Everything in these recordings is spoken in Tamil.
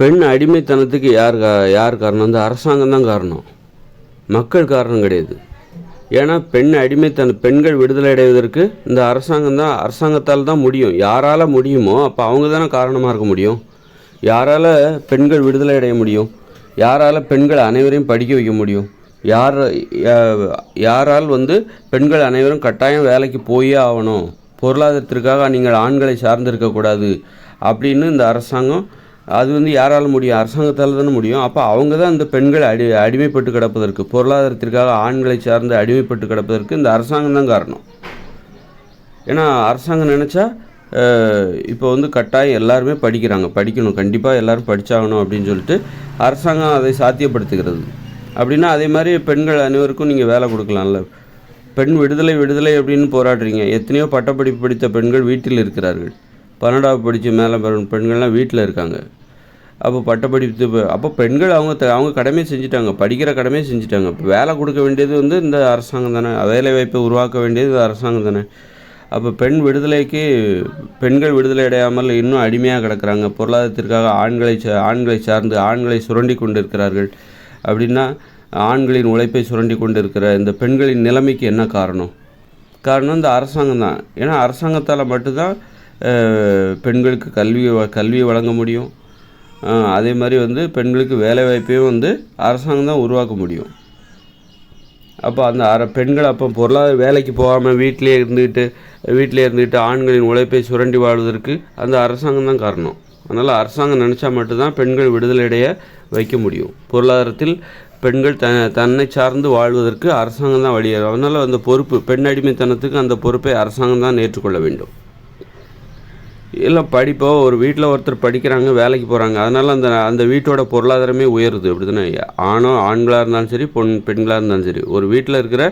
பெண் அடிமைத்தனத்துக்கு யார் கா யார் காரணம்? இந்த அரசாங்கம் தான் காரணம். மக்கள் காரணம் கிடையாது. ஏன்னா பெண் அடிமைத்தன பெண்கள் விடுதலை அடைவதற்கு இந்த அரசாங்கம் தான் அரசாங்கத்தால் தான் முடியும். யாரால் முடியுமோ அப்போ அவங்க தானே காரணமாக இருக்க முடியும். யாரால் பெண்கள் விடுதலை அடைய முடியும்? யாரால் பெண்கள் அனைவரையும் படிக்க வைக்க முடியும்? யார் யாரால் வந்து பெண்கள் அனைவரும் கட்டாயம் வேலைக்கு போயே ஆகணும்? பொருளாதாரத்திற்காக நீங்கள் ஆண்களை சார்ந்திருக்கக்கூடாது அப்படின்னு இந்த அரசாங்கம் அது வந்து யாரால் முடியும்? அரசாங்கத்தால் தானே முடியும். அப்போ அவங்க தான் இந்த பெண்கள் அடி அடிமைப்பட்டு கிடப்பதற்கு பொருளாதாரத்திற்காக ஆண்களை சார்ந்து அடிமைப்பட்டு கிடப்பதற்கு இந்த அரசாங்கம் தான் காரணம். ஏன்னா அரசாங்கம் நினச்சா இப்போ வந்து கட்டாயம் எல்லாருமே படிக்கிறாங்க. படிக்கணும். கண்டிப்பாக எல்லாரும் படித்தாகணும் அப்படின்னு சொல்லிட்டு அரசாங்கம் அதை சாத்தியப்படுத்துகிறது. அப்படின்னா அதே மாதிரி பெண்கள் அனைவருக்கும் நீங்கள் வேலை கொடுக்கலாம்ல. பெண் விடுதலை விடுதலை அப்படின்னு போராடுறீங்க. எத்தனையோ பட்டப்படிப்பு படித்த பெண்கள் வீட்டில் இருக்கிறார்கள். பன்னெண்டாவது படித்த மேலே பெண்கள்லாம் வீட்டில் இருக்காங்க. அப்போ பட்டப்படிப்பு அப்போ பெண்கள் அவங்க த- அவங்க கடமையை செஞ்சுட்டாங்க படிக்கிற கடமையை செஞ்சுட்டாங்க. இப்போ வேலை கொடுக்க வேண்டியது வந்து இந்த அரசாங்கம் தானே. வேலை வாய்ப்பை உருவாக்க வேண்டியது அரசாங்கம் தானே. அப்போ பெண் விடுதலைக்கு பெண்கள் விடுதலை அடையாமல் இன்னும் அடிமையாக கிடக்குறாங்க. பொருளாதாரத்திற்காக ஆண்களை ஆண்களை சார்ந்து ஆண்களை சுரண்டி கொண்டிருக்கிறார்கள். அப்படின்னா ஆண்களின் உழைப்பை சுரண்டி கொண்டிருக்கிற இந்த பெண்களின் நிலைமைக்கு என்ன காரணம்? காரணம் இந்த அரசாங்கம் தான். ஏன்னா அரசாங்கத்தால் மட்டும்தான் பெண்களுக்கு கல்வி வ- கல்வியை வழங்க முடியும். அதே மாதிரி வந்து பெண்களுக்கு வேலைவாய்ப்பையும் வந்து அரசாங்கம் தான் உருவாக்க முடியும். அப்போ அந்த அர பெண்கள் அப்போ பொருளாதார வேலைக்கு போகாமல் வீட்டிலே இருந்துக்கிட்டு வீட்டிலே இருந்துக்கிட்டு ஆண்களின் உழைப்பை சுரண்டி வாழ்வதற்கு அந்த அரசாங்கம் தான் காரணம். அதனால் அரசாங்கம் நினச்சா மட்டும்தான் பெண்கள் விடுதலையடைய வைக்க முடியும். பொருளாதாரத்தில் பெண்கள் த தன்னை சார்ந்து வாழ்வதற்கு அரசாங்கம் தான் வழி அதனால் அந்த பொறுப்பு பெண் அடிமைத்தனத்துக்கு அந்த பொறுப்பை அரசாங்கம் தான் ஏற்றுக்கொள்ள வேண்டும். இல்லை படிப்போ ஒரு வீட்டில் ஒருத்தர் படிக்கிறாங்க வேலைக்கு போகிறாங்க அதனால் அந்த அந்த வீட்டோட பொருளாதாரமே உயருது. அப்படி தானே ஆணோ ஆண்களாக இருந்தாலும் சரி பொன் பெண்களாக இருந்தாலும் சரி. ஒரு வீட்டில் இருக்கிற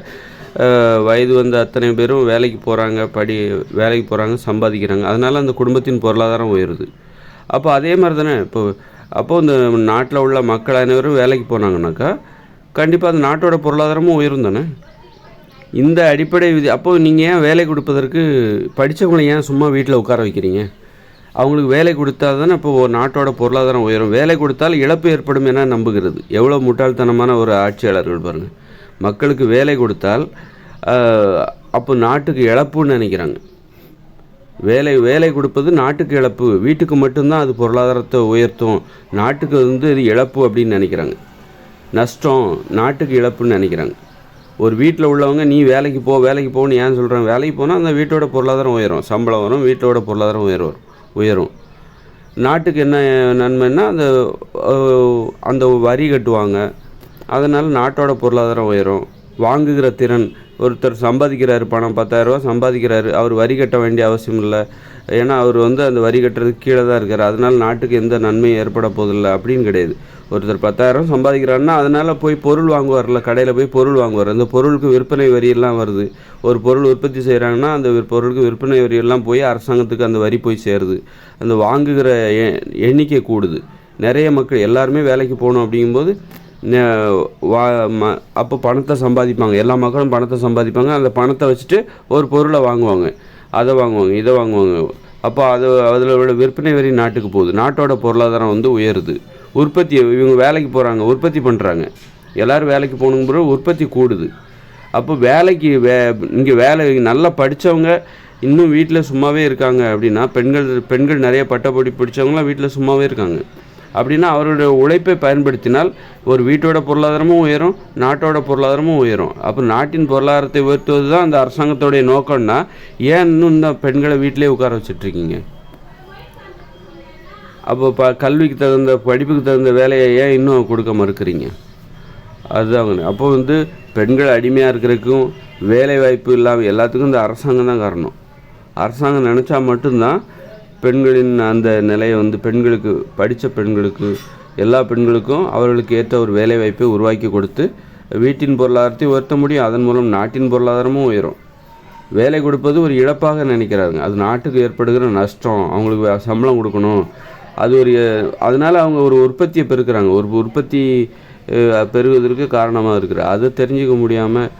வயது வந்த அத்தனை பேரும் வேலைக்கு போகிறாங்க படி வேலைக்கு போகிறாங்க சம்பாதிக்கிறாங்க. அதனால் அந்த குடும்பத்தின் பொருளாதாரம் உயருது. அப்போ அதே மாதிரி தானே இப்போ அப்போது இந்த நாட்டில் உள்ள மக்கள் அனைவரும் வேலைக்கு போனாங்கனாக்கா கண்டிப்பாக அந்த நாட்டோட பொருளாதாரமும் உயரும் தானே இந்த அடிப்படை விதி அப்போது நீங்கள் ஏன் வேலை கொடுப்பதற்கு படித்தவங்களை ஏன் சும்மா வீட்டில் உட்கார வைக்கிறீங்க? அவங்களுக்கு வேலை கொடுத்தா தானே இப்போ ஒரு நாட்டோட பொருளாதாரம் உயரும். வேலை கொடுத்தால் இழப்பு ஏற்படும் என நம்புகிறது. எவ்வளோ முட்டாள்தனமான ஒரு ஆட்சியாளர்கள் பாருங்கள் மக்களுக்கு வேலை கொடுத்தால் அப்போ நாட்டுக்கு இழப்புன்னு நினைக்கிறாங்க. வேலை வேலை கொடுப்பது நாட்டுக்கு இழப்பு. வீட்டுக்கு மட்டும்தான் அது பொருளாதாரத்தை உயர்த்தும். நாட்டுக்கு வந்து இது இழப்பு அப்படின்னு நினைக்கிறாங்க. நஷ்டம் நாட்டுக்கு இழப்புன்னு நினைக்கிறாங்க. ஒரு வீட்டில் உள்ளவங்க நீ வேலைக்கு போ வேலைக்கு போன்னு ஏன் சொல்கிறாங்க வேலைக்கு போனால் அந்த வீட்டோட பொருளாதாரம் உயரும். சம்பளம் வரும் வீட்டோட பொருளாதாரம் உயரும் உயரும். நாட்டுக்கு என்ன நன்மைன்னா அந்த அந்த வரி கட்டுவாங்க. அதனால் நாட்டோட பொருளாதாரம் உயரும். வாங்குகிற திறன் ஒருத்தர் சம்பாதிக்கிறாரு பணம் பத்தாயிரரூபா சம்பாதிக்கிறாரு அவர் வரி கட்ட வேண்டிய அவசியம் இல்லை. ஏன்னா அவர் வந்து அந்த வரி கட்டுறதுக்கு கீழே தான் இருக்கார். அதனால் நாட்டுக்கு எந்த நன்மையும் ஏற்பட போதில்லை அப்படின்னு கிடையாது. ஒருத்தர் பத்தாயிரம் சம்பாதிக்கிறாருன்னா அதனால் போய் பொருள் வாங்குவார்ல கடையில் போய் பொருள் வாங்குவார். அந்த பொருளுக்கு விற்பனை வரி எல்லாம் வருது. ஒரு பொருள் உற்பத்தி செய்கிறாங்கன்னா அந்த பொருளுக்கு விற்பனை வரியெல்லாம் போய் அரசாங்கத்துக்கு அந்த வரி போய் சேருது. அந்த வாங்குகிற எ- எண்ணிக்கை கூடுது. நிறைய மக்கள் எல்லாருமே வேலைக்கு போகணும் அப்படிங்கும்போது வா ம அப்போ பணத்தை சம்பாதிப்பாங்க. எல்லா மக்களும் பணத்தை சம்பாதிப்பாங்க. அந்த பணத்தை வச்சுட்டு ஒரு பொருளை வாங்குவாங்க. அதை வாங்குவாங்க இதை வாங்குவாங்க. அப்போ அது அதில் உள்ள விற்பனை வரி நாட்டுக்கு போகுது. நாட்டோட பொருளாதாரம் வந்து உயருது. உற்பத்தி இவங்க வேலைக்கு போகிறாங்க உற்பத்தி பண்ணுறாங்க எல்லோரும் வேலைக்கு போகணுங்க பிறகு உற்பத்தி கூடுது. அப்போ வேலைக்கு வே இங்கே வேலை நல்லா படித்தவங்க இன்னும் வீட்டில் சும்மாவே இருக்காங்க அப்படின்னா பெண்கள் பெண்கள் நிறைய பட்டப்படி படித்தவங்களாம் வீட்டில் சும்மாவே இருக்காங்க. அப்படின்னா அவருடைய உழைப்பை பயன்படுத்தினால் ஒரு வீட்டோட பொருளாதாரமும் உயரும் நாட்டோட பொருளாதாரமும் உயரும். அப்போ நாட்டின் பொருளாதாரத்தை உயர்த்துவது தான் அந்த அரசாங்கத்தோடைய நோக்கம்னா ஏன் இன்னும் இந்த பெண்களை வீட்டிலே உட்கார வச்சுட்ருக்கீங்க? அப்போ ப கல்விக்கு தகுந்த படிப்புக்கு தகுந்த வேலையை ஏன் இன்னும் கொடுக்க மறுக்கிறீங்க? அதுதான் அப்போ வந்து பெண்கள் அடிமையாக இருக்கிறதுக்கும் வேலை வாய்ப்பு இல்லாமல் எல்லாத்துக்கும் இந்த அரசாங்கம் தான் காரணம். அரசாங்கம் நினச்சா மட்டும்தான் பெண்களின் அந்த நிலையை வந்து பெண்களுக்கு படித்த பெண்களுக்கு எல்லா பெண்களுக்கும் அவர்களுக்கு ஏற்ற ஒரு வேலை வாய்ப்பை உருவாக்கி கொடுத்து வீட்டின் பொருளாதாரத்தை உயர்த்த முடியும். அதன் மூலம் நாட்டின் பொருளாதாரமும் உயரும். வேலை கொடுப்பது ஒரு இழப்பாக நினைக்கிறாங்க அது நாட்டுக்கு ஏற்படுகிற நஷ்டம். அவங்களுக்கு சம்பளம் கொடுக்கணும். அது ஒரு அதனால் அவங்க ஒரு உற்பத்தியை பெருக்கிறாங்க. ஒரு உற்பத்தி பெருகுவதற்கு காரணமாக இருக்கிற அதை தெரிஞ்சுக்க முடியாமல்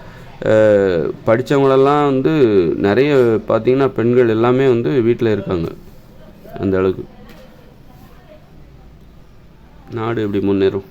படித்தவங்களெல்லாம் வந்து நிறைய பார்த்திங்கன்னா பெண்கள் எல்லாமே வந்து வீட்டில் இருக்காங்க. அந்த அளவுக்கு. நாடு எப்படி முன்னேறும்?